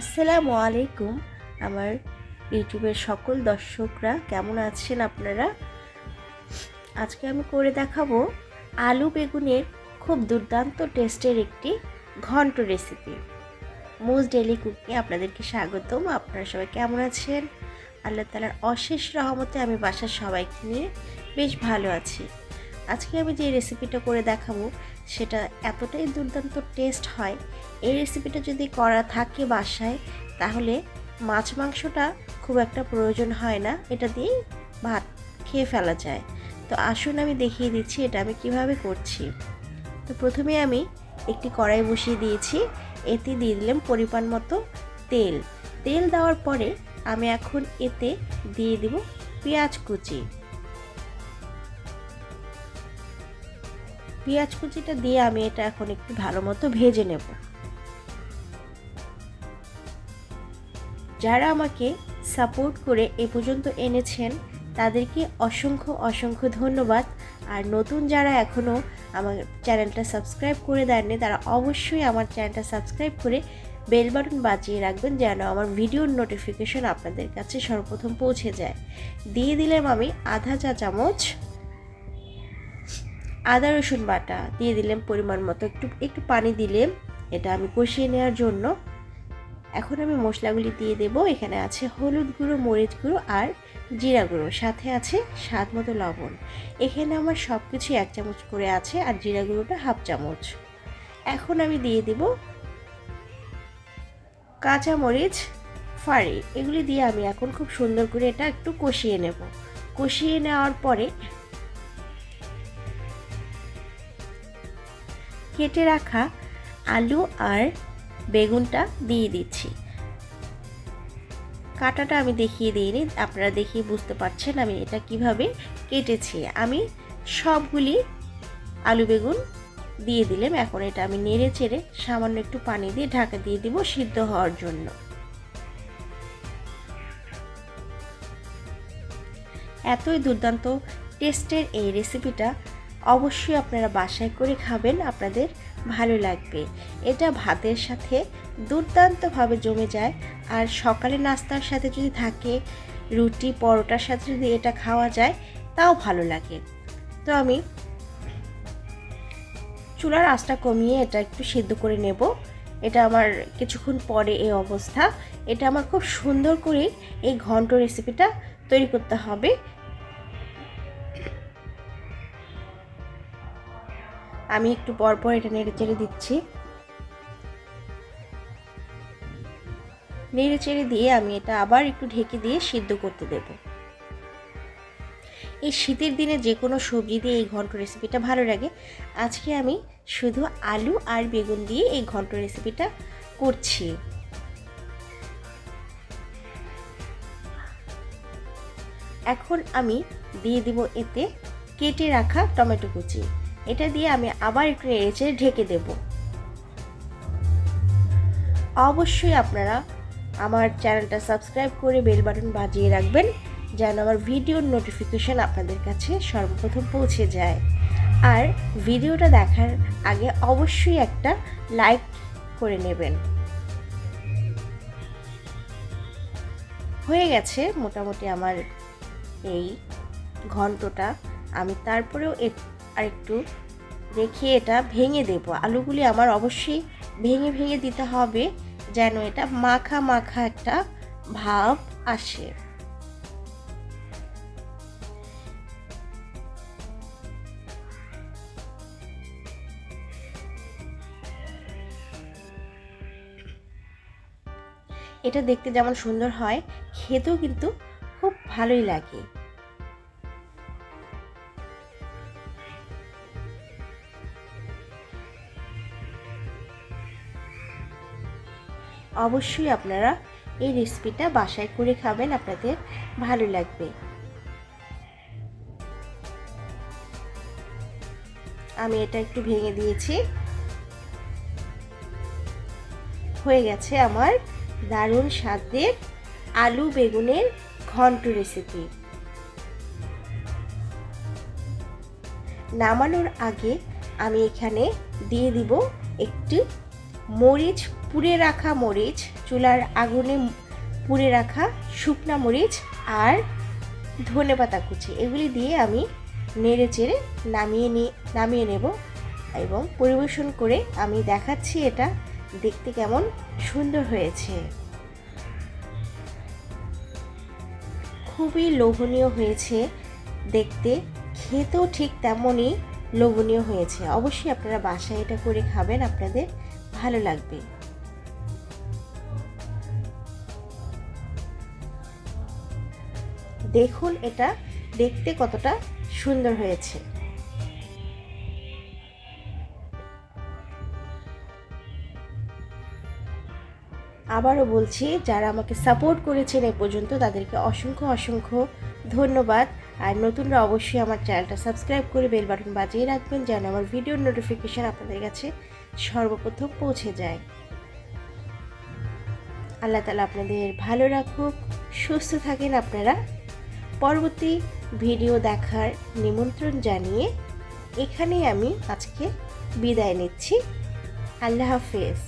আসসালামু আলাইকুম আমার ইউটিউবের সকল দর্শকরা, কেমন আছেন আপনারা? আজকে আমি করে দেখাবো আলু বেগুনের খুব দুর্দান্ত টেস্টের একটি ঘন্ট রেসিপি মুজ ডেলি কুকিংয়ে আপনাদেরকে স্বাগতম। আপনারা সবাই কেমন আছেন? আল্লাহ তালার অশেষ রহমতে আমি বাসার সবাইকে নিয়ে বেশ ভালো আছি। আজকে আমি যে রেসিপিটা করে দেখাবো, সেটা এতটাই দুর্দান্ত টেস্ট হয়। এই রেসিপিটা যদি করা থাকে বাসায়, তাহলে মাছ মাংসটা খুব একটা প্রয়োজন হয় না। এটা দিয়েই ভাত খেয়ে ফেলা যায়। তো আসুন আমি দেখিয়ে দিচ্ছি এটা আমি কীভাবে করছি। তো প্রথমে আমি একটি কড়াই বসিয়ে দিয়েছি। এতে দিয়ে দিলাম পরিমাণ মতো তেল। তেল দেওয়ার পরে আমি এখন এতে দিয়ে দিব পেঁয়াজ কুচি। পেঁয়াজ কুচিটা দিয়ে আমি এটা এখন একটু ভালো মতো ভেজে নেব। যারা আমাকে সাপোর্ট করে এ পর্যন্ত এনেছেন, তাদেরকে অসংখ্য অসংখ্য ধন্যবাদ। আর নতুন যারা এখনও আমার চ্যানেলটা সাবস্ক্রাইব করে দেননি, তারা অবশ্যই আমার চ্যানেলটা সাবস্ক্রাইব করে বেল বাটন বাজিয়ে রাখবেন যেন আমার ভিডিওর নোটিফিকেশন আপনাদের কাছে সর্বপ্রথম পৌঁছে যায়। দিয়ে দিলাম আমি আধা চা চামচ আদা, রসুন বাটা দিয়ে দিলাম পরিমাণ মতো। একটু একটু পানি দিলে এটা আমি কষিয়ে নেওয়ার জন্য। এখন আমি মশলাগুলি দিয়ে দেব। এখানে আছে হলুদ গুঁড়ো, মরিচ গুঁড়ো আর জিরা গুঁড়ো। সাথে আছে স্বাদ মতো লবণ। এখানে আমার সব কিছু এক চামচ করে আছে আর জিরা গুঁড়োটা হাফ চামচ। এখন আমি দিয়ে দেব কাঁচা মরিচ ফাড়ি এগুলি দিয়ে আমি এখন খুব সুন্দর করে এটা একটু কষিয়ে নেব। কষিয়ে নেওয়ার পরে কেটে রাখা আলু আর বেগুনটা দিয়ে দিচ্ছি। কাটাটা আমি দেখিয়ে দিইনি, আপনারা দেখিয়ে বুঝতে পারছেন আমি এটা কীভাবে কেটেছি। আমি সবগুলি আলু বেগুন দিয়ে দিলাম, এখন এটা আমি নেড়ে চেড়ে সামান্য একটু পানি দিয়ে ঢাকা দিয়ে দিব সিদ্ধ হওয়ার জন্য। এতই দুর্দান্ত টেস্টের এই রেসিপিটা অবশ্যই আপনারা বাসায় করে খাবেন, আপনাদের ভালো লাগবে। এটা ভাতের সাথে দুর্দান্তভাবে জমে যায়। আর সকালে নাস্তার সাথে যদি থাকে, রুটি, পরোটার সাথে যদি এটা খাওয়া যায়, তাও ভালো লাগে। তো আমি চুলার আঁচটা কমিয়ে এটা একটু সেদ্ধ করে নেব। এটা আমার কিছুক্ষণ পরে এই অবস্থা। এটা আমার খুব সুন্দর করে এই ঘন্ট রেসিপিটা তৈরি করতে হবে। আমি একটু পর পর এটা নেড়ে চেড়ে দিচ্ছি। নেড়ে চেড়ে দিয়ে আমি এটা আবার একটু ঢেকে দিয়ে সিদ্ধ করতে দেব। এই শীতের দিনে যে কোনো সবজি দিয়ে এই ঘন্ট রেসিপিটা ভালো লাগে। আজকে আমি শুধু আলু আর বেগুন দিয়ে এই ঘন্ট রেসিপিটা করছি। এখন আমি দিয়ে দিব এতে কেটে রাখা টমেটো কুচি। এটা দিয়ে আমি আবার একটু নেড়েচে ঢেকে দেব। অবশ্যই আপনারা আমার চ্যানেলটা সাবস্ক্রাইব করে বেল বাটন বাজিয়ে রাখবেন, যেন আমার ভিডিওর নোটিফিকেশান আপনাদের কাছে সর্বপ্রথম পৌঁছে যায়। আর ভিডিওটা দেখার আগে অবশ্যই একটা লাইক করে নেবেন। হয়ে গেছে মোটামুটি আমার এই ঘন্টটা। আমি তারপরেও আর একটু রেখে এটা ভেঙে দেব। আলুগুলি আমার অবশ্যই ভেঙে ভেঙে দিতে হবে যেন এটা মাখা মাখা একটা ভাব আসে। এটা দেখতে যেমন সুন্দর হয়, খেতেও কিন্তু খুব ভালোই লাগে। অবশ্যই আপনারা এই রেসিপিটা বাসায় করে খাবেন, আপনাদের ভালো লাগবে। আমি এটা একটু ভেঙে দিয়েছি। হয়ে গেছে আমার দারুণ স্বাদের আলু বেগুনের ঘন্ট রেসিপি নামানোর আগে আমি এখানে দিয়ে দিব একটি মরিচ পুড়ে রাখা মরিচ, চুলার আগুনে পুড়ে রাখা শুকনা মরিচ আর ধনে পাতা কুচি। এগুলি দিয়ে আমি নেড়ে চেড়ে নামিয়ে নিয়ে নামিয়ে নেব এবং পরিবেশন করে আমি দেখাচ্ছি এটা দেখতে কেমন সুন্দর হয়েছে। খুবই লোভনীয় হয়েছে দেখতে, খেতেও ঠিক তেমনই লোভনীয় হয়েছে। অবশ্যই আপনারা বাসায় এটা করে খাবেন, আপনাদের ভালো লাগবে। দেখুন এটা দেখতে কতটা সুন্দর হয়েছে। আবারও বলছি, যারা আমাকে সাপোর্ট করেছেন এ পর্যন্ত তাদেরকে অসংখ্য অসংখ্য ধন্যবাদ। আর নতুনরা অবশ্যই আমার চ্যানেলটা সাবস্ক্রাইব করে বেল বাটন বাজিয়ে রাখবেন যেন আমার ভিডিওর নোটিফিকেশান আপনাদের কাছে সর্বপ্রথম পৌঁছে যায়। আল্লাহ তালা আপনাদের ভালো রাখুক, সুস্থ থাকেন আপনারা। পরবর্তী ভিডিও দেখার নিমন্ত্রণ জানিয়ে এখানেই আমি আজকে বিদায় নিচ্ছি। আল্লাহ হাফেজ।